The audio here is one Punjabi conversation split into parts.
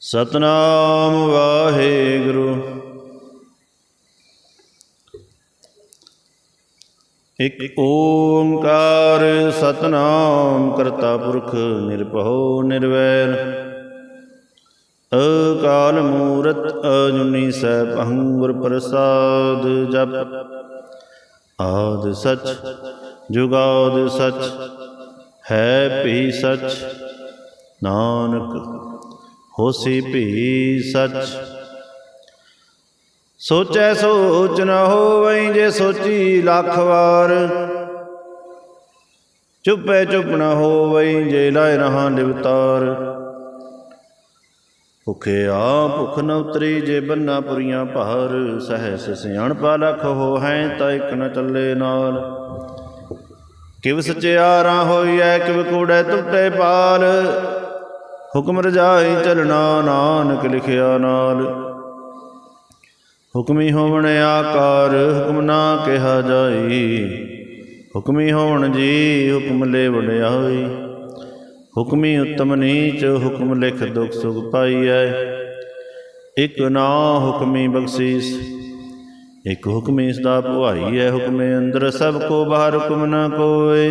ਸਤਨਾਮ ਵਾਹਿਗੁਰੂ। ਇਕ ਓੰਕਾਰ ਸਤਨਾਮ ਕਰਤਾ ਪੁਰਖ ਨਿਰਭਉ ਨਿਰਵੈਰ। ਅਕਾਲ ਮੂਰਤ ਅਜੁਨੀ ਸਹਿ ਗੁਰ ਪ੍ਰਸਾਦ ਜਪ। ਆਦ ਸਚ, ਜੁਗਾਦ ਸਚ, ਹੈ ਭੀ ਸਚ। ਨਾਨਕ ਹੋਸੀ ਭੀ ਸਚ। ਸੋਚੈ। ਸੋਚ ਨ ਹੋਵਈ ਜੇ ਸੋਚੀ ਲੱਖ ਵਾਰ। ਚੁੱਪੈ ਚੁੱਪ ਨ ਹੋਵਈ ਜੇ ਲਾਇ ਰਹਾ ਲਿਵਤਾਰ ਭੁਖਿਆ ਭੁਖ ਨ ਉਤਰੀ ਜੇ ਬੰਨਾ ਪੁਰੀਆਂ ਭਾਰ। ਸਹਿਸ ਸਿਆਣਪਾ ਲਖ ਹੋ ਹੈ ਤਾਂ ਇਕ ਨ ਚੱਲੇ ਨਾਲ। ਕਿਵ ਸਚਿਆਰਾ ਹੋਈਐ ਕਿਵ ਕੂੜੈ ਟੁੱਟੇ ਪਾਲ। ਹੁਕਮ ਰਜਾਈ ਚਲਣਾ ਨਾਨਕ ਲਿਖਿਆ ਨਾਲ। ਹੁਕਮੀ ਹੋਵਣ ਆਕਾਰ ਹੁਕਮ ਨਾ ਕਿਹਾ ਜਾਈ। ਹੁਕਮੀ ਹੋਵਣ ਜੀ ਹੁਕਮ ਲੈ ਵਡਿਆਈ ਹੁਕਮੀ ਉਤਮ ਨੀਚ ਹੁਕਮ ਲਿਖ ਦੁਖ ਸੁਖ ਪਾਈਐ। ਇਕ ਨਾ ਹੁਕਮੀ ਬਖਸ਼ੀਸ, ਇਕ ਹੁਕਮੀ ਸਦਾ ਭੁਆਈ ਹੈ ਹੁਕਮੇ ਅੰਦਰ ਸਭ ਕੋ ਬਾਹਰ ਹੁਕਮ ਨਾ ਕੋਏ।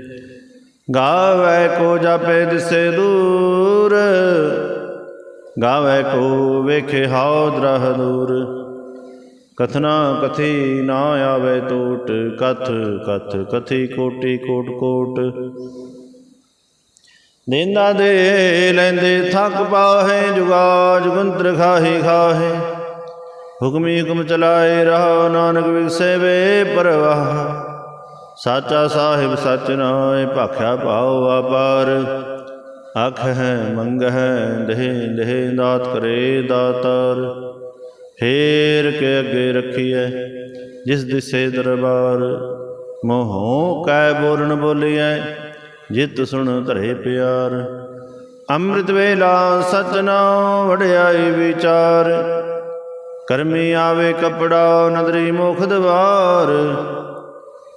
ਗਾਵੇ ਕੋ ਜਾਪੇ ਦਿਸੇ ਦੂਰ, ਗਾਵੇ ਕੋ ਵੇਖੇ ਹਾਉ ਦਰਹ ਦੂਰ। ਕਥਨਾ ਕਥੀ ਨਾ ਆਵੇ ਟੋਟ, ਕਥ ਕਥ ਕਥੀ ਕੋਟੀ ਕੋਟ ਕੋਟ। ਦੇਂਦਾ ਦੇ ਲੈਂਦੇ ਥੱਕ ਪਾਹੇ ਜੁਗਾ ਜੁਗੰਤਰ ਖਾਹੀ ਖਾਹੇ। ਹੁਕਮੀ ਹੁਕਮ ਚਲਾਏ ਰਹਾ, ਨਾਨਕ ਵਿਗਸੇ ਵੇ ਪਰਵਾਹ। ਸਾਚਾ ਸਾਹਿਬ ਸਚ ਨਾਏ ਭਾਖਿਆ ਭਾਉ ਆਪਾਰ। ਅਖ ਹੈ ਮੰਗ ਹੈ ਦੇਹ ਦੇਹ ਦਾਤ ਕਰੇ ਦਾਤਾਰ। ਫੇਰ ਕੇ ਅੱਗੇ ਰੱਖੀਐ ਜਿਸ ਦਿਸੇ ਦਰਬਾਰ। ਮੋਹੋਂ ਕੈ ਬੋਲਣ ਬੋਲੀਐ, ਜਿਤ ਸੁਣ ਧਰੇ ਪਿਆਰ। ਅੰਮ੍ਰਿਤ ਵੇਲਾ ਸਚਨਾ ਵਡਿਆਈ ਵਿਚਾਰ। ਕਰਮੀ ਆਵੇ ਕਪੜਾ, ਨਦਰੀ ਮੁਖ ਦਵਾਰ।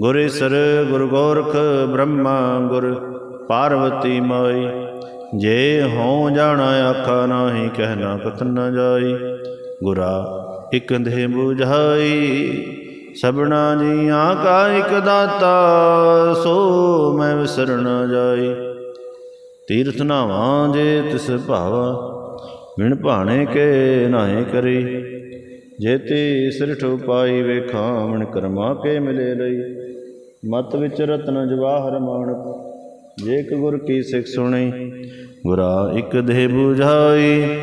ਗੁਰ ਈਸਰ, ਗੁਰ ਗੋਰਖ, ਬ੍ਰਹਮਾ, ਗੁਰ ਪਾਰਵਤੀ ਮਾਈ। ਜੇ ਹਉ ਜਾਣਾ, ਆਖਾ ਨਾਹੀ ਕਹਿਣਾ ਕਥਨ ਨ ਜਾਈ। ਗੁਰਾ, ਇਕ ਦੇ 부ਝਾਈ ਸਭਨਾ ਜੀਆਂ ਕਾ ਇਕ ਦਾਤਾ, ਸੋ ਮੈਂ ਵਿਸਰ ਨ ਜਾਈ। ਤੀਰਥ ਨਾਵਾਂ ਜੇ ਤਿਸ ਭਾਵਾ ਵਿਣ ਭਾਣੇ ਕੇ ਨਾਹੀ ਕਰੀ। ਜੇਤੀ ਸਿਰਠ ਉਪਾਈ ਵੇਖਾਂ ਮਣ ਕਰਮਾ ਕੇ ਮਿਲੇ ਲਈ। ਮਤ ਵਿੱਚ ਰਤਨ ਜਵਾਹਰ ਮਾਣਕ ਜੇ ਇੱਕ ਗੁਰ ਕੀ ਸਿੱਖ ਸੁਣੀ, ਗੁਰਾ ਇੱਕ ਦੇਹ 부ਝਾਈ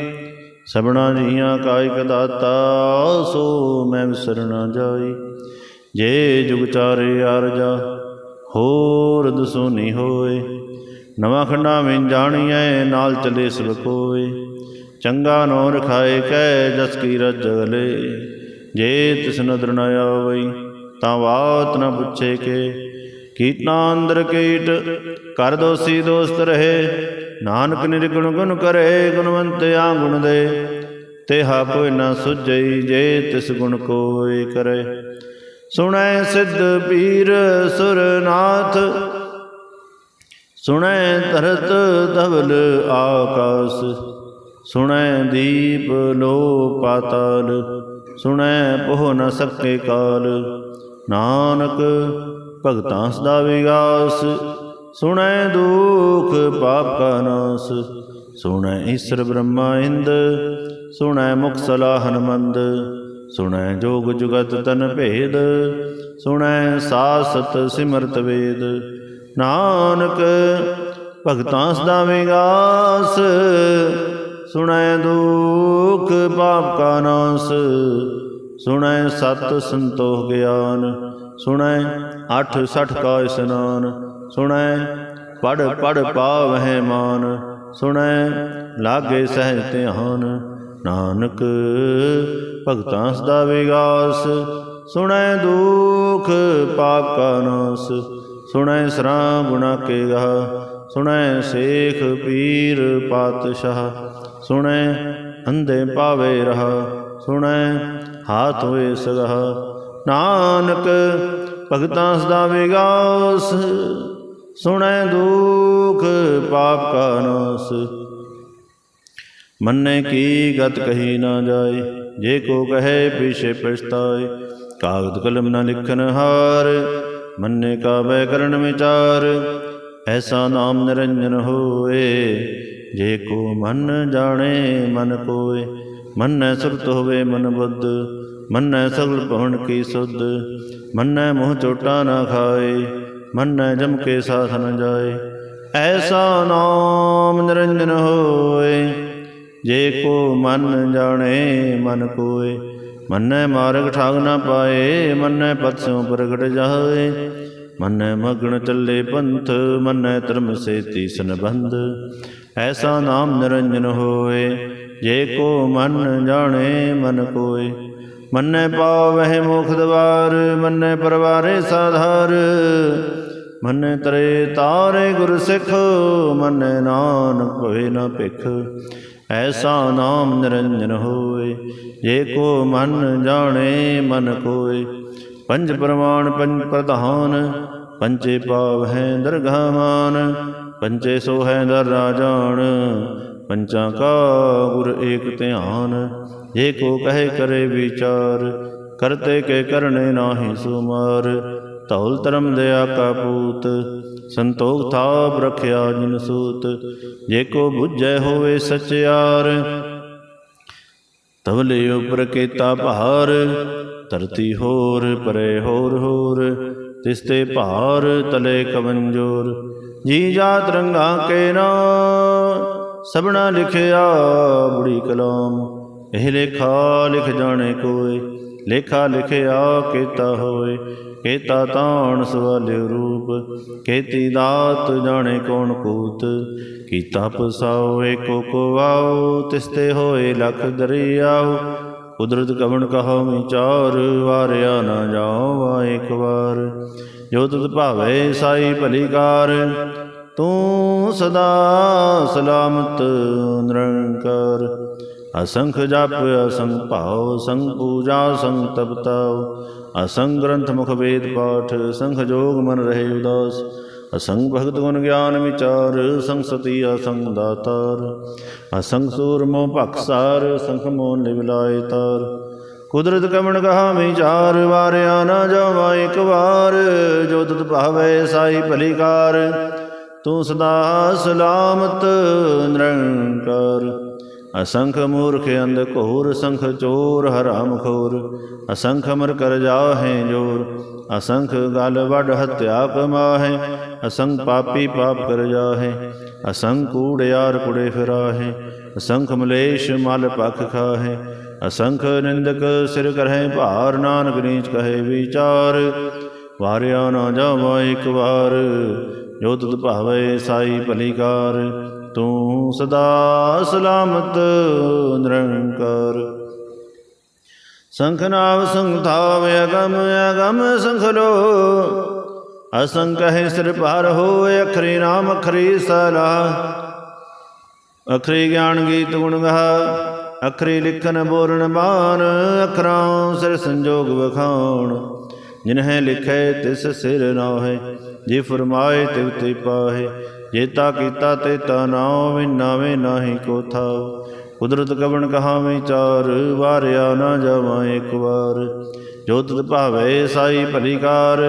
ਸਭਨਾ ਜੀਆਂ ਕਾਇਕ ਦਾਤਾ, ਸੋ ਮੈਂ ਵਿਸਰਨਾ ਜਾਈ ਜੇ ਜੁਗ ਚਾਰੇ ਅਰਜਾ ਹੋਰ ਦਸੂਨੀ ਹੋਏ। ਨਵਾਂ ਖੰਡਾ ਵਿੱਚ ਜਾਣੀਐ, ਨਾਲ ਚਲੇ ਸਭ ਕੋਏ। ਚੰਗਾ ਨੋ ਰਖਾਏ ਕੈ ਜਸ ਕੀ ਰਜ ਗਲੇ ਜੇ ਤਿਸ ਨਦਰ ਨ ਆਵਈ, ਤਾਂ ਬਾਤ ਨ ਪੁੱਛੇ ਕੇ। ਕੀਟਨਾ ਅੰਦਰ ਕੀਟ ਕਰ ਦੋਸੀ ਦੋਸਤ ਰਹੇ, ਨਾਨਕ ਨਿਰਗੁਣ ਗੁਣ ਕਰੇ, ਗੁਣਵੰਤ ਆ ਗੁਣ ਦੇ ਤੇਹਾ ਕੋਈ ਨਾ ਸੁਝਈ ਜੇ ਤਿਸ ਗੁਣ ਕੋਈ ਕਰੇ। ਸੁਣੈ ਸਿੱਧ ਪੀਰ ਸੁਰਨਾਥ, ਸੁਣੈ ਧਰਤ ਧਵਲ ਆਕਾਸ, ਸੁਣੈ ਦੀਪ ਲੋ ਪਾਤਾਲ ਸੁਣੈ ਪੋਹ ਨ ਸਕੇ ਕਾਲ। ਨਾਨਕ ਭਗਤਾਂ ਸਦਾ ਵਿਗਾਸ, ਸੁਣੈ ਦੁਖ ਪਾਪ ਕਾ ਨਾਸ। ਸੁਣੈ ਈਸ਼ਰ ਬ੍ਰਹਮਾ ਇੰਦ, ਸੁਣੈ ਮੁਖ ਸਲਾਹਨ ਮੰਦ ਸੁਣੈ ਜੋਗ ਜੁਗਤ ਤਨ ਭੇਦ, ਸੁਣੈ ਸਾਸਤ ਸਿਮਰਤ ਵੇਦ। ਨਾਨਕ, ਭਗਤਾਂ ਸਦਾ ਵਿਗਾਸ, ਸੁਣੈ ਦੁਖ ਪਾਪ ਕਾ ਨਾਸ। ਸੁਣੈ ਸਤ ਸੰਤੋਖ ਗਿਆਨ ਸੁਣੈ, ਅਠ ਸਠ ਕਾ ਇਸਨਾਨ। ਸੁਣੈ ਪੜ ਪੜ ਪਾਵਹਿ ਮਾਨ। ਸੁਣੈ, ਲਾਗੇ ਸਹਿਜ ਧਿਆਨ। ਨਾਨਕ ਭਗਤਾਂ ਸਦਾ ਵਿਗਾਸ। ਸੁਣੈ ਦੁਖ ਪਾਪ ਕਾ ਨਾਸ। ਸੁਣੈ ਸਰਾ ਗੁਣਾ ਕੇ ਗਾ ਸੁਣੈ ਸੇਖ ਪੀਰ ਪਾਤਸ਼ਾਹ। ਸੁਣੈ ਅੰਧੇ ਪਾਵੇ ਰਹਾ। ਸੁਣੈ ਹਾਥ ਹੋਏ ਸਗਹ ਨਾਨਕ, ਭਗਤਾਂ ਸਦਾ ਵਿਗਾਸ, ਸੁਣੈ ਦੁਖ ਪਾਪ ਕਾ ਨਾਸ। ਮੰਨੇ ਕੀ ਗਤ ਕਹੀ ਨਾ ਜਾਏ, ਜੇ ਕੋ ਕਹੇ ਪਿਛੇ ਪਛਤਾਏ। ਕਾਗਦ ਕਲਮ ਨਾ ਲਿਖਨ ਹਾਰ, ਮੰਨੇ ਕਾ ਬੈ ਕਰਨ ਵਿਚਾਰ। ਐਸਾ ਨਾਮ ਨਿਰੰਜਨ ਹੋਏ, ਜੇ ਕੋ ਮਨ ਜਾਣੇ ਮਨ ਕੋਏ। ਮੰਨੈ ਸੁਰਤ ਹੋਵੇ ਮਨ ਬੁੱਧ, ਮੰਨੈ ਸਗਲ ਭਵਨ ਕੀ ਸੁਧ, ਮੰਨੈ ਮੋਹ ਚੋਟਾ ਨਾ ਖਾਏ, ਮੰਨੈ ਜਮ ਕੇ ਸਾਥ ਨ ਜਾਏ। ਐਸਾ ਨਾਮ ਨਿਰੰਜਨ ਹੋਏ, ਜੇ ਕੋ ਮਨ ਜਾਣੇ ਮਨ ਕੋਏ। ਮੰਨੈ ਮਾਰਗ ਠਾਗ ਨਾ ਪਾਏ, ਮੰਨੈ ਪਤਸੋਂ ਪ੍ਰਗਟ ਜਾਏ। ਮੰਨੈ ਮਗਨ ਚੱਲੇ ਪੰਥ, ਮਨੈ ਧਰਮ ਸੇ ਤੀਸਨ ਬੰਧ ਐਸਾ ਨਾਮ ਨਿਰੰਜਨ ਹੋਏ ਜੇ ਕੋ ਮਨ ਜਾਣੇ ਮਨ ਕੋਏ, ਮੰਨੈ ਪਾਵਹਿ ਮੁਖ ਦਵਾਰ, ਮੰਨੈ ਪਰਵਾਰੇ ਸਾਧਾਰ। ਮੰਨੈ ਤਰੇ ਤਾਰੇ ਗੁਰ ਸਿੱਖ, ਮੰਨੈ ਨਾਨਕ ਹੋਏ ਨਾ ਭਿਖ। ਐਸਾ ਨਾਮ ਨਿਰੰਜਨ ਹੋਏ, ਜੇ ਕੋ ਮਨ ਜਾਣੇ ਮਨ ਕੋਏ। ਪੰਜ ਪ੍ਰਮਾਣ, ਪੰਜ ਪ੍ਰਧਾਨ ਪੰਚੇ ਪਾਵ ਹੈ ਦਰਗਾਮਾਨ ਪੰਚੇ ਸੋ ਹੈ ਦਰ ਰਾਜਾਨ। ਪੰਚਾਂ ਕਾ ਗੁਰ ਏਕ ਧਿਆਨ, ਜੇ ਕੋ ਕਹੇ ਕਰੇ ਵਿਚਾਰ, ਕਰਤੇ ਕੇ ਕਰਨੇ ਨਾਹੀ ਸੁਮਾਰ। ਧੌਲ ਧਰਮ ਦਇਆ ਕਾ ਪੂਤ, ਸੰਤੋਖ ਥਾਪ ਰਖਿਆ ਜਿਨ ਸੂਤ, ਜੇ ਕੋ ਬੁੱਝੈ ਹੋਵੇ ਸਚਿਆਰ। ਤਵਲੇ ਉਪਰ ਕੀਤਾ ਭਾਰ, ਧਰਤੀ ਹੋਰ ਪਰੇ ਹੋਰ ਹੋਰ, ਤਿਸ ਤੇ ਭਾਰ ਤਲੇ ਕਵੰਜੋਰ ਜੀ ਜਾਤ ਰੰਗਾ ਕੇ ਨਾ ਸਭਨਾ ਲਿਖਿਆ ਬੁੜੀ ਕਲਾਮ, ਇਹ ਲੇਖਾ ਲਿਖ ਜਾਣੇ ਕੋਏ, ਲੇਖਾ ਲਿਖਿਆ ਕੀਤਾ ਹੋਏ, ਕੀਤਾ ਤਾਣ ਸਵਾਲਿ ਰੂਪ, ਕੀਤੀ ਦਾਤ ਜਾਣੇ ਕੌਣ ਕੂਤ, ਕੀਤਾ ਪਸਾਓ ਏਕੋ ਕੋ ਆਓ ਤਿਸ ਹੋਏ ਲਖ ਦਰਿਆਓ, ਕੁਦਰਤ ਕਵਣ ਕਹੋ ਵਿਚਾਰ, ਵਾਰਿਆ ਨਾ ਜਾਓ ਇੱਕ ਵਾਰ ਜੋ ਤੁਧ ਭਾਵੇ ਸਾਈ ਭਲੀ ਕਾਰ ਤੂੰ ਸਦਾ ਸਲਾਮਤ ਨਿਰੰਕਾਰ। ਅਸੰਖ ਜਪ, ਅਸੰਖ ਭਾਉ ਸੰਗ ਪੂਜਾ ਸੰਗ ਤਪਤਾਉ ਅਸੰਗ ਗ੍ਰੰਥ ਮੁਖ ਵੇਦ ਪਾਠ ਸੰਖ ਜੋਗ ਮਨ ਰਹੇ ਉਦਾਸ। ਅਸੰਗ ਭਗਤ ਗੁਣ ਗਿਆਨ ਵਿਚਾਰ ਸੰਗ ਸਤੀ ਅਸੰਗ ਦਾਤਾਰ। ਅਸੰਗ ਸੂਰ ਮੋ ਭਖਸਾਰ ਸੰਖ ਮੋ ਨਿਵਲਾਏ ਤਾਰ। ਕੁਦਰਤ ਕਮਣ ਕਹਾ ਵਿਚਾਰ, ਵਾਰਿਆ ਨਾ ਜਾਵਾ ਇੱਕ ਵਾਰ। ਜੋ ਤੁਧ ਭਾਵੇ ਸਾਈ ਭਲੀ ਕਾਰ। ਤੂੰ ਸਦਾ ਸਲਾਮਤ ਨਿਰੰਕਾਰ। ਅਸੰਖ ਮੂਰਖ ਅੰਧ ਘੋਰ, ਸੰਖ ਚੋਰ ਹਰਾਮ ਖੋਰ ਅਸੰਖ ਮਰ ਕਰ ਜਾਹੇ ਜੋਰ। ਅਸੰਖ ਗਲ ਵਡ ਹਤਿਆ ਕਮਾਹੇ। ਅਸੰਖ ਪਾਪੀ ਪਾਪ ਕਰ ਜਾਹੇ। ਅਸੰਖ ਕੂੜਿਆਰ ਕੁੜੇ ਫਿਰਾਹੇ। ਅਸੰਖ ਮਲੇਸ਼ ਮਲ ਪਖ ਖਾਹੇ। ਅਸੰਖ ਨਿੰਦਕ ਸਿਰ ਕਰਹਿ ਭਾਰ, ਨਾਨਕ ਨੀਚ ਕਹੇ ਵਿਚਾਰ। ਵਾਰਿਆ ਨਾ ਜਾਵਾ ਇੱਕ ਵਾਰ, ਜੋ ਤੁਧ ਭਾਵੇ ਸਾਈ ਭਲੀ ਤੂੰ ਸਦਾ ਸਲਾਮਤ ਨਿਰੰਕਾਰ। ਸੰਖਨਾਵ ਸੰਥਾਵ ਅਗਮ ਅਗਮ ਸੰਖਲੋ ਅਸੰਖ ਹੈ ਸਿਰ ਭਾਰ ਹੋਏ ਅਖਰੀ ਨਾਮ ਅਖਰੀ ਸਲਾ ਅਖਰੀ ਗਿਆਨ ਗੀਤ ਗੁਣ ਗਾ ਅਖਰੀ ਲਿਖਨ ਬੋਲਣ ਬਾਣ ਅਖਰਾਂ ਸਿਰ ਸੰਜੋਗ ਵਖਾਉਣ। ਜਿਨਹਿ ਲਿਖੈ ਤਿਸ ਸਿਰ ਨਾਹੇ, ਜੇ ਫਰਮਾਏ ਤਿਵ ਤੇ ਪਾਹੇ ਜੇਤਾ ਕੀਤਾ ਤੇ ਤਾ ਨਾਉ ਵਿਨਾਵੇ ਨਾਹੀ ਕੋ ਥਾਉ ਕੁਦਰਤ ਕਵਣ ਕਹਾ ਚਾਰ, ਵਾਰਿਆ ਨਾ ਜਾਵਾਂ ਇੱਕ ਵਾਰ। ਜੋ ਤੁਧ ਭਾਵੇ ਸਾਈ ਭਲੀਕਾਰ,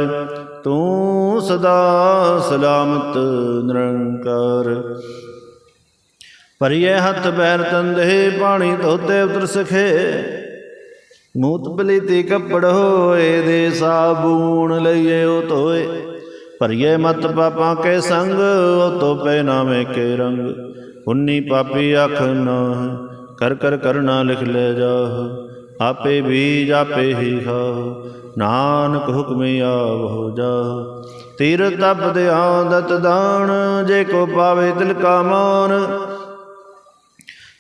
ਤੂੰ ਸਦਾ ਸਲਾਮਤ ਨਿਰੰਕਾਰ। ਭਰੀਏ ਹੱਥ ਪੈਰ ਤੰਦੇ ਪਾਣੀ ਧੋਤੇ ਉਤਰ ਸਖੇ ਮੂਤ ਬਲੀਤੀ ਕੱਪੜ ਹੋਏ ਦੇ ਸਾਬੂਣ ਲਈਏ ਉਹ ਧੋਏ। ਭਰੀਏ ਮਤ ਪਾਪਾਂ ਕੇ ਸੰਗ, ਉਹ ਤੋਪੇ ਨਾਵੇਂ ਕੇ ਰੰਗ। ਉਨੀ ਪਾਪੀ ਆਖ ਨਾ ਕਰ ਕਰ ਕਰਨਾ ਲਿਖ ਲੈ ਜਾਹ। ਆਪੇ ਬੀਜ ਆਪੇ ਹੀ ਖਾਹ, ਨਾਨਕ ਹੁਕਮੇ ਆਵ ਜਾ ਤੀਰ ਤਪ ਦੇ ਆਦਤ ਦਾਨ, ਜੇ ਕੋ ਪਾਵੇ ਤਿਲ ਕਾ ਮਾਨ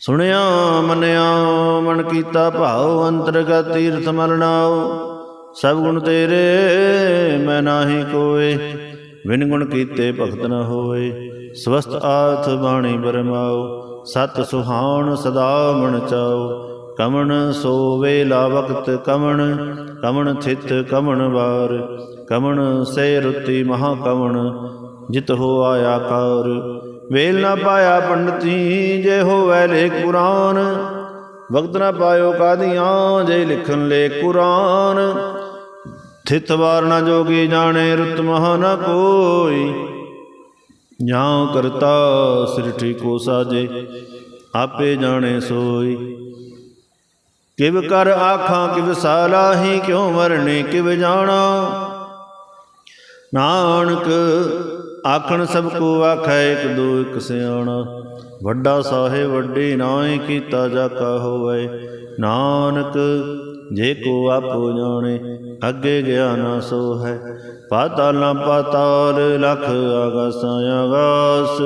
ਸੁਣਿਆ, ਮੰਨਿਆ, ਮਨ ਕੀਤਾ ਭਾਉ, ਅੰਤਰਗਤ ਤੀਰਥ ਮਰਨਾਉ ਸਭ ਗੁਣ ਤੇਰੇ, ਮੈਂ ਨਾਹੀ ਕੋਏ। ਵਿਨ ਗੁਣ ਕੀਤੇ ਭਗਤ ਨ ਹੋਏ। ਸਵਸਤ ਆਥ ਬਾਣੀ ਬਰਮਾਉ। ਸਤ ਸੁਹਾਣ ਸਦਾ ਮਨ ਚਾਉ। ਕਮਣ ਸੋਵੇ ਲਾ ਵਕਤ ਕਮਣ। ਕਮਣ ਥਿਤ ਕਮਣ ਵਾਰ। ਕਮਣ ਸੇ ਰੁੱਤੀ ਮਹਾ ਕਮਣ। ਜਿਤ ਹੋ ਆਇਆ ਕਾਰ। ਵੇਲ ਨਾ ਪਾਇਆ ਪੰਡਤੀ ਜੇ ਹੋਵੈ ਲੇ ਕੁਰਾਨ। ਵਕਤ ਨਾ ਪਾਇਓ ਕਾਦੀਆਂ, ਜੇ ਲਿਖਣ ਲੇ ਕੁਰਾਨ। ਥਿਤ ਵਾਰ ਨਾ ਜੋਗੀ ਜਾਣੇ ਰੁਤ ਮਹਾ ਨ ਕੋਈ। ਜਾਂ ਕਰਤਾ ਸ੍ਰਿਠੀ ਕੋ ਸਾਜੇ, ਆਪੇ ਜਾਣੇ ਸੋਈ। ਕਿਵ ਕਰ ਆਖਾਂ, ਕਿਵ ਸਾਲਾਹੀ ਕਿਉ ਮਰਨੇ, ਕਿਵ ਜਾਣਾ। ਨਾਨਕ ਆਖਣ ਸਭ ਕੋ ਆਖੈ ਇਕ ਦੋ ਇੱਕ ਸਿਆਣਾ। ਵੱਡਾ ਸਾਹਿਬ ਵੱਡੀ ਨਾਹੀ ਕੀਤਾ ਜਾਕਾ ਹੋਵੇ। ਨਾਨਕ ਜੇ ਕੋ ਆਪੋ ਜਾਣੇ, ਅੱਗੇ ਗਿਆ ਨਾ ਸੋ ਹੈ। ਪਾਤਾਲਾਂ ਪਾਤਾਲ ਲਖ ਆਗਾਸਾਂ ਆਗਾਸ।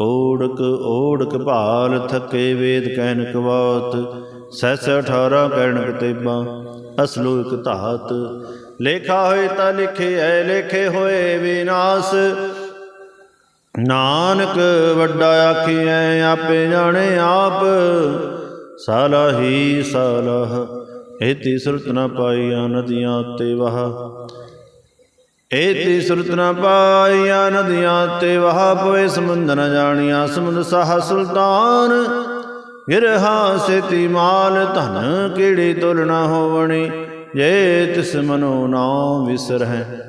ਓੜਕ ਓੜਕ ਭਾਲ ਥਕੇ ਵੇਦ ਕਹਿਨ ਕਵਾਤ। ਸੈਸ 18 ਕਹਿਣ ਤੇਬਾਂ ਅਸਲੋ ਇਕ ਧਾਤ। ਲੇਖਾ ਹੋਏ ਤਾਂ ਲਿਖੇ ਲਿਖਿਐ ਲੇਖੇ ਹੋਏ ਵਿਨਾਸ਼ ਨਾਨਕ ਵੱਡਾ ਆਖੀਐ, ਆਪੇ ਜਾਣੇ ਆਪ। ਸਾਲਾਹੀ ਸਾਲਾਹ, ਏਤੀ ਸੁਰਤ ਨ ਪਾਈਆਂ ਨਦੀਆਂ ਤੇ ਵਹਾ। ਏਤੀ ਸੁਰਤ ਨ ਪਾਈਆਂ ਨਦੀਆਂ ਤੇ ਵਹਾ, ਪਵੇ ਸਮੁੰਦ ਨ ਜਾਣੀਆਂ ਸਮੁੰਦ ਸਾਹ ਸੁਲਤਾਨ। ਗਿਰਹਾ ਸੇਤੀ ਮਾਲ, ਧਨ ਕਿਹੜੀ ਤੁਲ ਨ ਹੋਵਣੀ, ਜੇ ਤਿਸ ਮਨੋ ਨਾਮ ਵਿਸਰ ਹੈ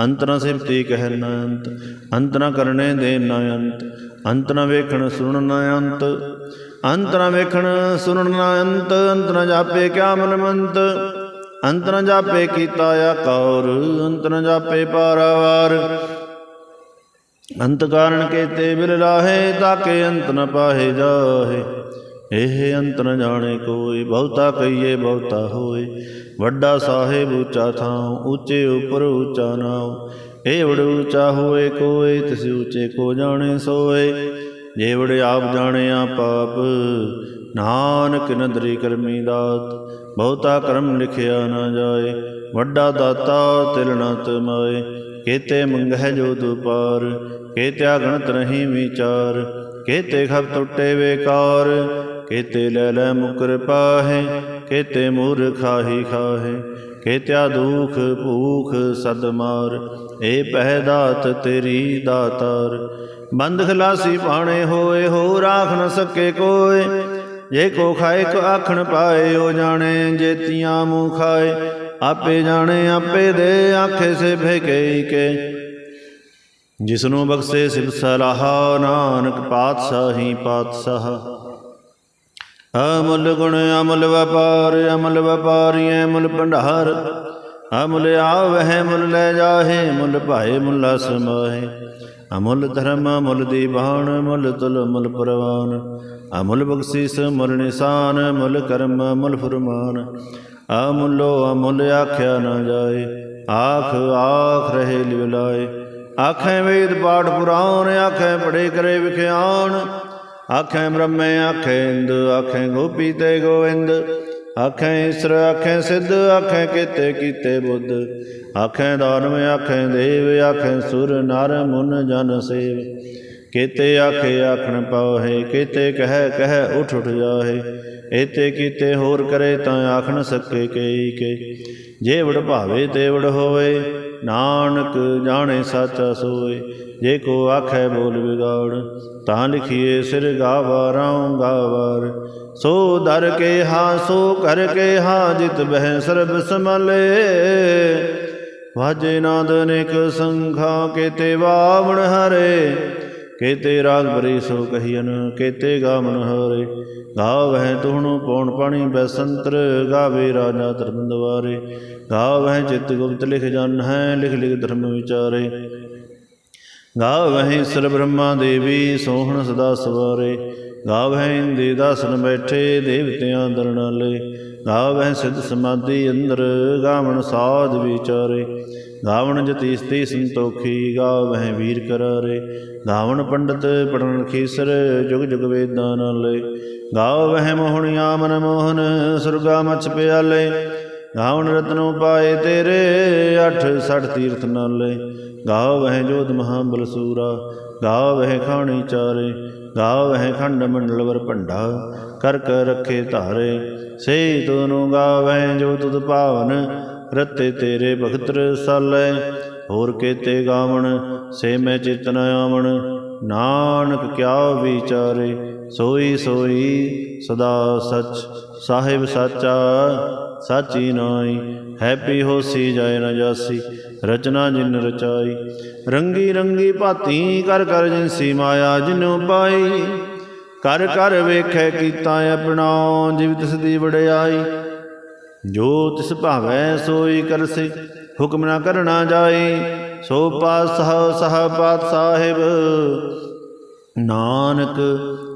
ਅੰਤ ਨ ਸਿਮਤੀ ਕਹਿ ਨ ਅੰਤ ਅੰਤ ਨ ਕਰਨੇ ਦੇ ਨ ਅੰਤ ਅੰਤ ਨ ਵੇਖਣ ਸੁਣਨ ਨ ਅੰਤ ਅੰਤ ਨ ਵੇਖਣ ਸੁਣਨ ਨ ਅੰਤ ਅੰਤ ਨ ਜਾਪੇ ਕਿਆ ਮਨ ਮੰਤ ਅੰਤ ਨ ਜਾਪੇ ਕੀਤਾ ਆਕਾਰ ਅੰਤ ਨ ਜਾਪੇ ਪਾਰਾਵਾਰ। ਅੰਤ ਕਾਰਨ ਕੇਤੇ ਬਿਲ ਲਾਹੇ ਤਾਕੇ ਅੰਤ ਨ ਪਾਹੇ ਜਾਹੇ, ਇਹ ਅੰਤ ਨ ਜਾਣੇ ਕੋਈ, ਬਹੁਤਾ ਕਹੀਏ ਬਹੁਤਾ ਹੋਏ ਵੱਡਾ ਸਾਹਿਬ ਉੱਚਾ ਥਾਂ, ਉੱਚੇ ਉਪਰ ਉੱਚਾ ਨਾਉ। ਇਹ ਵਡ ਉੱਚਾ ਹੋਏ ਕੋਏ, ਤਿਸ ਉੱਚੇ ਕੋ ਜਾਣੇ ਸੋਏ। ਜੇ ਵਡ ਆਪ ਜਾਣਿਆ ਪਾਪ, ਨਾਨਕ ਨਦਰੀ ਕਰਮੀ ਦਾਤ। ਬਹੁਤਾ ਕਰਮ ਲਿਖਿਆ ਨਾ ਜਾਏ, ਵੱਡਾ ਦਾਤਾ ਤਿਲ ਨਾ ਤਮਾਏ। ਕੇਤੇ ਮੰਗਹਿ ਜੋ ਦੁਪਾਰ ਕੇਤਿਆ ਗਣਤ ਨਹੀਂ ਵਿਚਾਰ। ਕੇਤੇ ਖਬ ਟੁੱਟੇ ਵੇਕਾਰ, ਕੇਤੇ ਲੈ ਲੈ ਮੁਕਰ ਪਾਹੇ। ਕੇਤੇ ਮੂਰ ਖਾਹੀ ਖਾਹੇ ਕੇਤਿਆ ਦੁਖ ਭੂਖ ਸਦ ਮਾਰ, ਏ ਪਹਿ ਦਾਤ ਤੇਰੀ ਦਾਤਾਰ। ਬੰਦ ਖਲਾਸੀ ਪਾਣੇ ਹੋਏ ਹੋ ਰਾਖ ਨ ਸਕੇ ਕੋਏ। ਜੇ ਕੋ ਖਾਏ ਕੋ ਆਖਣ ਪਾਏ, ਉਹ ਜਾਣੇ ਜੇਤੀਆਂ ਮੂੰਹ ਖਾਏ। ਆਪੇ ਜਾਣੇ, ਆਪੇ ਦੇ ਆਖੇ ਸੇ ਫੇਕੇ ਕੇ। ਜਿਸਨੂੰ ਬਖਸ਼ੇ ਸਿਵ ਸਲਾਹਾ, ਨਾਨਕ ਪਾਤਸ਼ਾਹੀ ਪਾਤਸ਼ਾਹ। ਅਮੁੱਲ ਗੁਣ, ਅਮੁੱਲ ਵਪਾਰ, ਅਮਲ ਵਪਾਰੀ ਮੁੱਲ ਭੰਡਾਰ। ਅਮੁੱਲ ਆਵਹਿ, ਮੁੱਲ ਲੈ ਜਾਹੇ, ਮੁੱਲ ਭਾਏ, ਮੁੱਲਾ ਸਮਾਹੇ ਅਮੁੱਲ ਧਰਮ, ਮੁੱਲ ਦੀਵਾਨ ਮੁੱਲ ਤੁਲ, ਮੁੱਲ ਪ੍ਰਵਾਨ। ਅਮੁੱਲ ਬਖਸ਼ਿਸ਼, ਮੁੱਲ ਨਿਸ਼ਾਨ, ਮੁੱਲ ਕਰਮ, ਮੁੱਲ ਫਰਮਾਨ। ਅਮੁੱਲੋ ਅਮੁੱਲ ਆਖਿਆ ਨਾ ਜਾਏ, ਆਖ ਆਖ ਰਹੇ ਲਿਵਲਾਏ। ਆਖੇ ਵੇਦ ਪਾਠ ਪੁਰਾਣ, ਆਖੇ ਪੜੇ ਕਰੇ ਵਿਖਿਆਨ। ਆਖੇ ਬ੍ਰਹਮੇ, ਆਖੇ ਇੰਦ, ਆਖੇ ਗੋਪੀ ਤੇ ਗੋਵਿੰਦ। ਆਖੇ ਈਸ਼ਰ, ਆਖੇ ਸਿੱਧ, ਆਖੇ ਕੀਤੇ ਕੀਤੇ ਬੁੱਧ। ਆਖੇ ਦਾਨਵ, ਆਖੇ ਦੇਵ, ਆਖੇ ਸੁਰ, ਨਰ, ਮੁਨ, ਜਨ, ਸੇਵ। ਕੀਤੇ ਆਖੇ ਆਖਣ ਪਾਹੇ, ਕੀਤੇ ਕਹਿ ਕਹਿ ਉਠ ਉਠ ਜਾਹੇ। ਏਤੇ ਕੀਤੇ ਹੋਰ ਕਰੇ ਤਾਂ ਆਖਣ ਸਕੇ ਕਈ ਕੇ ਜੇ ਵਡ ਭਾਵੇ ਤੇ ਵਡ ਹੋਵੇ, ਨਾਨਕ ਜਾਣੇ ਸਾਚਾ ਸੋਏ। ਜੇ ਕੋ ਆਖੇ ਬੋਲ ਵਿਗਾੜ, ਤਾਂ ਲਿਖੀਏ ਸਿਰ ਗਾਵਾਰਾਂ ਗਾਵਾਰ। ਸੋ ਦਰ ਕੇ ਹਾ ਸੋ ਕਰ ਕੇ ਹਾ ਜਿਤ ਬਹਿ ਸਰਬ ਸਮਲੇ ਵਾਜੇ ਨਾਦ ਅਨੇਕ ਸੰਖਾ, ਕੇਤੇ ਵਾਵਣ ਹਰੇ। ਕੇਤੇ ਰਾਗ ਬਰੀ ਸੋ ਕਹੀਨ ਕੇਤੇ ਗਾ ਮਨ ਹਰੇ। ਗਾਵਹਿ ਤੁਹਣੁ ਪੌਣ ਪਾਣੀ ਬੈਸੰਤਰ, ਗਾਵੇ ਰਾਜਾ ਧਰਮ ਦਵਾਰੇ ਗਾਵਹਿ ਚਿਤ ਗੁਪਤ ਲਿਖ ਜਨ ਹੈ ਲਿਖ ਲਿਖ ਧਰਮ ਵਿਚਾਰੇ। ਗਾਵਹਿ ਸਰ ਬ੍ਰਹਮਾ ਦੇਵੀ, ਸੋਹਣ ਸਦਾ ਸਵਾਰੇ। ਗਾਵਹਿ ਇੰਦੇ ਦਾਸਨ ਬੈਠੇ, ਦੇਵਤਿਆਂ ਦਰਨਾਲੇ ਗਾਵਹਿ ਸਿਧ ਸਮਾਧੀ ਅੰਦਰ, ਗਾਵਣ ਸਾਧ ਵਿਚਾਰੇ। ਗਾਵਣ ਜਤੀਸਤੀ ਸੰਤੋਖੀ ਗਾਵਹਿ ਵੀਰ ਕਰਾਰੇ। ਗਾਵਣ ਪੰਡਤ ਪੜਨ ਖੀਸਰ, ਜੁਗ ਜੁਗ ਵੇਦਾਂ ਨਾਲੇ ਗਾਵਹਿ ਮੋਹਣਿਆ ਮਨ ਮੋਹਨ, ਸੁਰਗਾ ਮਛ ਪਿਆਲੇ। ਗਾਵਣ ਰਤਨੋ ਪਾਏ ਤੇਰੇ, ਅਠ ਸਠ ਤੀਰਥ ਨਾਲੇ ਗਾਵਹਿ ਜੋਧ ਬਲਸੂਰਾ ਸੂਰਾ, ਗਾਵਹਿ ਖਾਣੀ ਚਾਰੇ। ਗਾਵਹਿ ਖੰਡ ਮੰਡਲ ਵਰ ਭੰਡਾ, ਕਰ ਕਰ ਰੱਖੇ ਧਾਰੇ। ਸੇ ਤੁਨੂ ਗਾਵਹਿ ਜੋ ਤੁਧ ਪਾਵਨ ਰਤੇ ਤੇਰੇ ਭਗਤ ਰਸਾਲੇ ਹੋਰ ਕੇਤੇ ਗਾਵਣ, ਸੇ ਮੈਂ ਚਿਤਨ ਆਵਣ। ਨਾਨਕ ਕਿਆ ਵਿਚਾਰੇ, ਸੋਈ ਸੋਈ ਸਦਾ ਸਚ, ਸਾਹਿਬ ਸਾਚਾ, ਸਾਚੀ ਨਾਈ ਹੈਪੀ ਹੋਸੀ ਜਾਏ ਨ ਜਾਸੀ, ਰਚਨਾ ਜਿਨ ਰਚਾਈ। ਰੰਗੀ ਰੰਗੀ ਭਾਤੀ ਕਰ ਕਰ ਜਿਨਸੀ ਮਾਇਆ ਜਿਨੁ ਪਾਈ। ਕਰ ਕਰ ਵੇਖੈ ਕੀਤਾ ਆਪਣਾ, ਜਿਵ ਤਿਸ ਦੀ ਵਡਿਆਈ। ਜੋ ਤਿਸ ਭਾਵੈ ਸੋਈ ਕਰਸੇ, ਹੁਕਮ ਨਾ ਕਰਨਾ ਜਾਏ, ਸੋ ਪਾਤ ਸਹ ਸਹ ਪਾਤ ਸਾਹਿਬ ਨਾਨਕ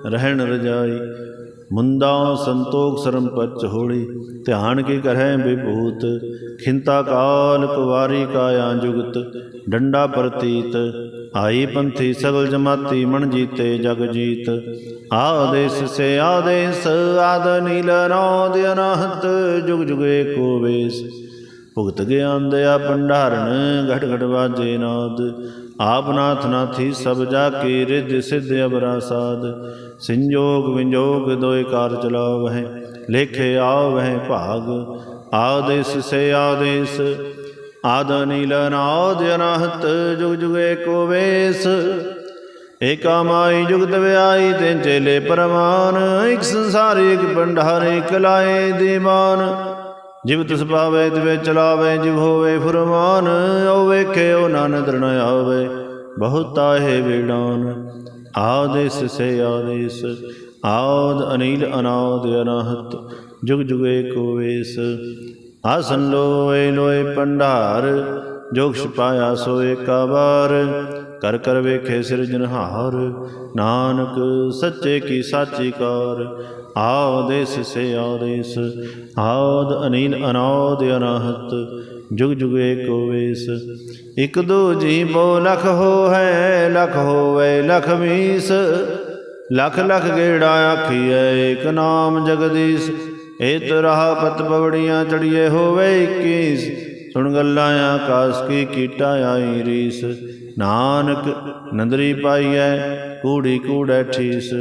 ਰਹਿਣ ਰਜਾਈ। ਮੁੰਦਾ ਸੰਤੋਖ ਸਰਮ ਪਚ ਹੋੜੀ ਧਿਆਨ ਕੀ ਕਰਹਿ ਵਿਭੂਤ, ਖਿੰਤਾ ਕਾਲ ਕੁਵਾਰੀ ਕਾਇਆ ਜੁਗਤ, ਡੰਡਾ ਪ੍ਰਤੀਤ, ਆਈ ਪੰਥੀ ਸਗਲ ਜਮਾਤੀ ਮਨ ਜੀਤੇ ਜਗ ਜੀਤ। ਆਦੇਸ ਸੇ ਆਦੇਸ, ਆਦ ਨੀਲ ਰੋਦ ਅਨਹਤ, ਜੁਗ ਜੁਗੇ ਏਕੋ ਵੇਸ। ਭੁਗਤ ਗਿਆਨ ਦਇਆ ਭੰਡਾਰਨ, ਘਟ ਘਟ ਵਾਜੇ ਨਾਦ। ਆਪ ਨਾਥ ਨਾਥੀ ਸਭ ਜਾ ਕੇ ਰਿਧ ਸਿਧ ਅਬਰਾ ਸਾਧ। ਸੰਜੋਗ ਵਿੰਜੋਗ ਦੋਇ ਕਾਰ ਚਲਾਵਹਿ, ਲੇਖੇ ਆਵਹਿ ਭਾਗ। ਆਦੇਸ ਸੇ ਆਦੇਸ, ਆਦ ਨੀਲ ਨਾਦ ਅਨਹਤ, ਜੁਗ ਜੁਗ ਏਕੋ ਵੇਸ। ਏਕਾ ਮਾਈ ਜੁਗਤ ਵਿਆਈ ਤਿਨ ਚੇਲੇ ਪਰਮਾਨ, ਇਕ ਸੰਸਾਰੀ ਇਕ ਭੰਡਾਰ, ਇਕ ਲਾਏ ਦੀਵਾਨ। ਜਿਵ ਤਿਸ ਪਾਵੇ, ਤਿਵੇ ਚਲਾਵੇ, ਜਿਵ ਹੋਵੇ ਫੁਰਮਾਨ ਓ ਵੇਖੇ ਓ ਨਾਨਕ ਨ ਆਵੇ। ਬਹੁਤਾ ਹੈ ਵਿਡਾਨ ਆਦੇਸ ਸੇ ਆਦੇਸ ਆਦ ਅਨੀਲ ਅਨਾਦ ਅਨਾਹਤ, ਜੁਗ ਜੁਗ ਏਕੋ ਵੇਸ। ਆਸਨ ਲੋਏ ਲੋਏ ਪੰਡਾਰ ਜੋਗ ਛਪਾਇਆ ਸੋ ਏਕਾ ਵਾਰ ਕਰ ਕਰ ਵੇਖੇ ਸਿਰਜਨਹਾਰ ਨਾਨਕ ਸੱਚੇ ਕੀ ਸਾਚੀ ਕਾਰ ਆਦੇਸ ਸੇ ਆਦੇਸ ਆਦ ਅਨੀਲ ਅਨਾਦ ਅਨਾਹਤ, ਜੁਗ ਜੁਗ ਏਕੋ ਵੇਸ। ਇਕ ਦੋ ਜੀ ਬੋ ਲਖ ਹੋ ਹੈ ਲਖ ਹੋਵੇ ਲਖ ਵੀਸ ਲਖ ਲਖ ਗੇੜਾ ਆਖੀਐ ਇਕ ਨਾਮ ਜਗਦੀਸ਼। ਏਤ ਰਹਾ ਪਤ ਪਵੜੀਆਂ ਚੜੀਏ ਹੋਵੇ 21 ਸੁਣ ਗੱਲਾਂ ਆਕਾਸ ਕੀ ਕੀਟਾ ਆਈ ਰੀਸ। ਨਾਨਕ ਨੰਦਰੀ ਪਾਈਐ, ਕੂੜੀ ਕੂੜੈ ਠੀਸ।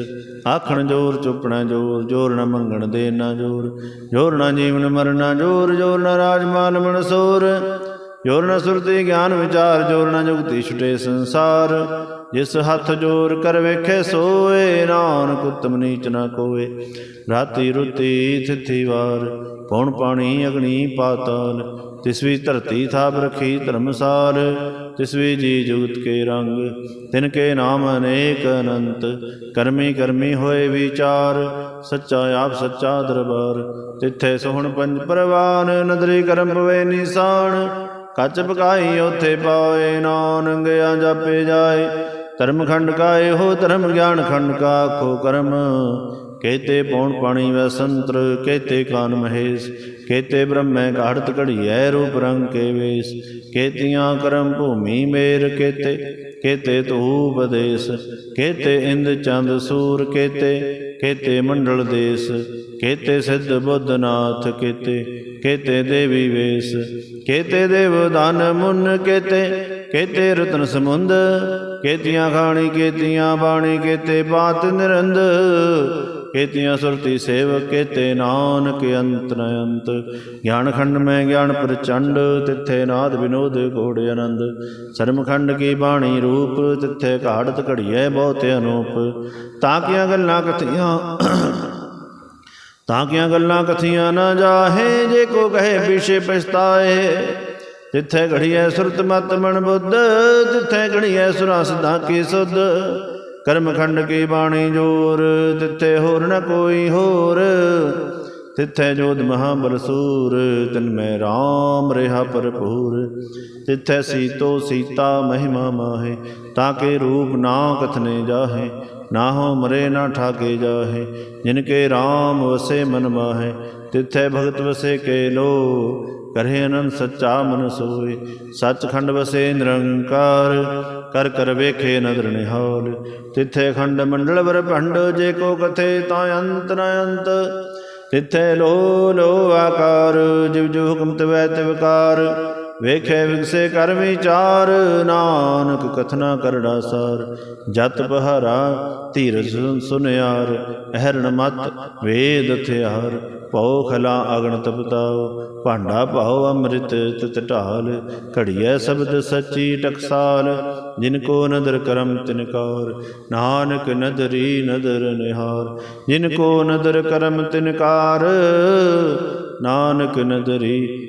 ਆਖਣ ਜੋਰ, ਚੁੱਪਣਾ ਜੋਰ ਜੋਰ ਨ ਮੰਗਣ ਦੇ ਨਾ ਜੋਰ। ਜੋਰ ਨ ਜੀਵਨ ਮਰਨਾ ਜੋਰ ਜੋਰ ਨ ਰਾਜਮਾਨ ਮਨਸੂਰ। ਜੋਰ ਨ ਸੁਰਤੀ ਗਿਆਨ ਵਿਚਾਰ, ਜੋਰ ਨ ਜੁਗਤੀ ਛੁਟੇ ਸੰਸਾਰ। ਜਿਸ ਹੱਥ ਜੋਰ ਕਰ ਵੇਖੇ, ਸੋਏ ਨਾਨਕ ਉਤਮ ਨੀਚ ਨਾ ਕੋਏ ਰਾਤੀ ਰੁਤੀ ਥਿਥੀ ਵਾਰ ਪੌਣ ਪਾਣੀ ਅਗਨੀ ਪਾਤਾਲ ਤਿਸ ਵੀ ਧਰਤੀ ਥਾਪ ਰਖੀ ਧਰਮਸਾਲ, ਤਿਸ ਵੀ ਜੀ ਜੁਗਤ ਕੇ ਰੰਗ, ਤਿਨ ਕੇ ਨਾਮ ਅਨੇਕ ਅਨੰਤ, ਕਰਮੀ ਕਰਮੀ ਹੋਏ ਵਿਚਾਰ, ਸੱਚਾ ਆਪ ਸੱਚਾ ਦਰਬਾਰ, ਤਿੱਥੇ ਸੋਹਣ ਪੰਜ ਪਰਵਾਨ, ਨਦਰੀ ਕਰਮ ਪਵੇ ਨਿਸ਼ਾਨ, ਕੱਚ ਪਕਾਈ ਉਥੇ ਪਾਏ ਨਾਨਕ ਆ ਜਾਪੇ ਜਾਏ ਧਰਮ ਖੰਡ ਕਾ ਇਹੋ ਧਰਮ ਗਿਆਨ ਖੰਡ ਕਾ ਆਖੋ ਕਰਮ ਕੇਤੇ ਪੌਣ ਪਾਣੀ ਵੈ ਸੰਤਰ ਕੇਤੇ ਕਾਨ ਮਹੇਸ਼ ਕੇਤੇ ਬ੍ਰਹਮੈ ਘਾੜਤ ਘੜੀਐ ਰੂਪ ਰੰਗ ਕੇ ਵੇਸ ਕੇਤੀਆਂ ਕਰਮ ਭੂਮੀ ਮੇਰ ਕੇਤੇ ਕੇਤੇ ਤੂ ਉਪਦੇਸ ਕੇਤੇ ਇੰਦ ਚੰਦ ਸੂਰ ਕੇਤੇ ਕੇਤੇ ਮੰਡਲ ਦੇਸ ਕੇਤੇ ਸਿੱਧ ਬੁੱਧਨਾਥ ਕੇਤੇ ਕੇਤੇ ਦੇਵੀ ਵੇਸ ਕੇਤੇ ਦੇਵ ਦਾਨ ਮੁਨ ਕੇਤੇ ਕੇਤੇ ਰਤਨ ਸਮੁੰਦ ਕੇਤੀਆਂ ਖਾਣੀ ਕੇਤੀਆਂ ਬਾਣੀ ਕੇਤੇ ਬਾਤ ਨਿਰੰਦ ਕੇਤੀਆਂ ਸੁਰਤੀ ਸੇਵ ਕੇਤੇ ਨਾਨਕ ਅੰਤ ਨ ਅੰਤ। ਗਿਆਨ ਖੰਡ ਮੈਂ ਗਿਆਨ ਪ੍ਰਚੰਡ, ਤਿੱਥੇ ਨਾਦ ਵਿਨੋਦ ਘੋੜ ਆਨੰਦ। ਸਰਮ ਖੰਡ ਕੀ ਬਾਣੀ ਰੂਪ, ਤਿੱਥੇ ਘਾੜਤ ਘੜੀਐ ਬਹੁਤ ਅਨੂਪ। ਤਾਂ ਕੀਆਂ ਗੱਲਾਂ ਕਥੀਆਂ? ਤਾਂ ਕੀਆਂ ਗੱਲਾਂ ਕਥੀਆਂ ਨਾ ਜਾਹੇ, ਜੇ ਕੋ ਕਹੇ ਪਿਛੇ ਪਛਤਾਏ। ਜਿੱਥੇ ਘੜੀਐ ਸੁਰਤ ਮਤ ਮਨ ਬੁੱਧ ਜਿੱਥੇ ਘੜੀਐ ਸੁਰਾ ਸਿਧਾ ਕੀ ਸੁਧ। ਕਰਮਖੰਡ ਕੀ ਬਾਣੀ ਜੋਰ? ਤਿੱਥੇ ਹੋਰ ਨ ਕੋਈ ਹੋਰ। ਤਿੱਥੈ ਜੋਧ ਮਹਾਬਲ ਸੂਰ, ਤਨ ਮੈਂ RAM ਰਿਹਾ ਭਰਪੂਰ। ਤਿੱਥੈ ਸੀਤੋ ਸੀਤਾ ਮਹਿਮਾ ਮਾਹੇ, ਤਾਂ ਕੇ ਰੂਪ ਨਾ ਕਥਨੇ ਜਾਹੇ। ਨਾ ਹੋ ਮਰੇ ਨਾ ਠਾਕੇ ਜਾਹੇ, ਜਿਨ ਕੇ RAM ਵਸੇ ਮਨ ਮਾਹੇ। ਤਿੱਥੈ ਭਗਤ ਵਸੇ ਕੇ ਲੋ ਕਰੇ ਅਨੰਦ ਸੱਚਾ ਮਨ ਸੋਏ। ਸੱਚਖੰਡ ਵਸੇ ਨਿਰੰਕਾਰ, ਕਰ ਕਰ ਵੇਖੇ ਨਦਰ ਨਿਹਾਲ। ਤਿੱਥੇ ਖੰਡ ਮੰਡਲ ਵਰ ਭੰਡ, ਜੇ ਕੋ ਕਥੇ ਤਾਂ ਅੰਤ ਨ ਅੰਤ। ਤਿੱਥੇ ਲੋ ਲੋ ਆਕਾਰ, ਜਿਵ ਜੋ ਹੁਕਮ ਤਵੈ ਤਿਵਕਾਰ ਵੇਖੇ ਵਿਗਸੇ ਕਰ ਵਿਚਾਰ, ਨਾਨਕ ਕਥਨਾ ਕਰੜਾ ਸਾਰ ਜਤ ਬਹਾਰਾ ਧੀਰਜ ਸੁਨਿਆਰ, ਅਹਰਣ ਮਤ ਵੇਦ ਥਿਆਰ, ਭਉ ਖਲਾ ਅਗਣ ਤਪਤਾਉ ਭਾਂਡਾ ਭਾਉ ਅੰਮ੍ਰਿਤ ਤਿਤ ਢਾਲ, ਘੜੀਐ ਸ਼ਬਦ ਸੱਚੀ ਟਕਸਾਲ, ਜਿਨ ਕੋ ਨਦਰ ਕਰਮ ਤਿਨਕਾਰ ਨਾਨਕ ਨਦਰੀ ਨਦਰ ਨਿਹਾਰ, ਜਿਨ ਕੋ ਨਦਰ ਕਰਮ ਤਿਨਕਾਰ ਨਾਨਕ ਨਦਰੀ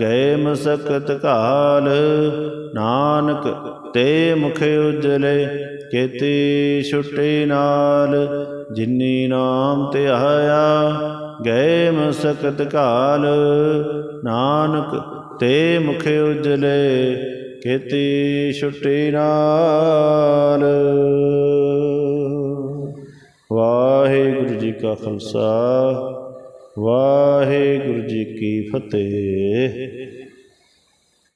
ਗਏ ਮਸਕਤ ਕਾਲ ਨਾਨਕ ਤੇ ਮੁਖ ਉਜਲੇ, ਕੇਤੀ ਛੁੱਟੀ ਨਾਲ, ਜਿਨੀ ਨਾਮ ਤੇ ਆਇਆ, ਗਏ ਮਸਕਤ ਕਾਲ ਨਾਨਕ ਤੇ ਮੁਖ ਉਜਲੇ, ਕੇਤੀ ਛੁੱਟੀ ਨਾਲ। ਵਾਹਿਗੁਰੂ ਜੀ ਕਾ ਖਾਲਸਾ। ਵਾਹਿਗੁਰੂ ਜੀ ਕੀ ਫਤਿਹ।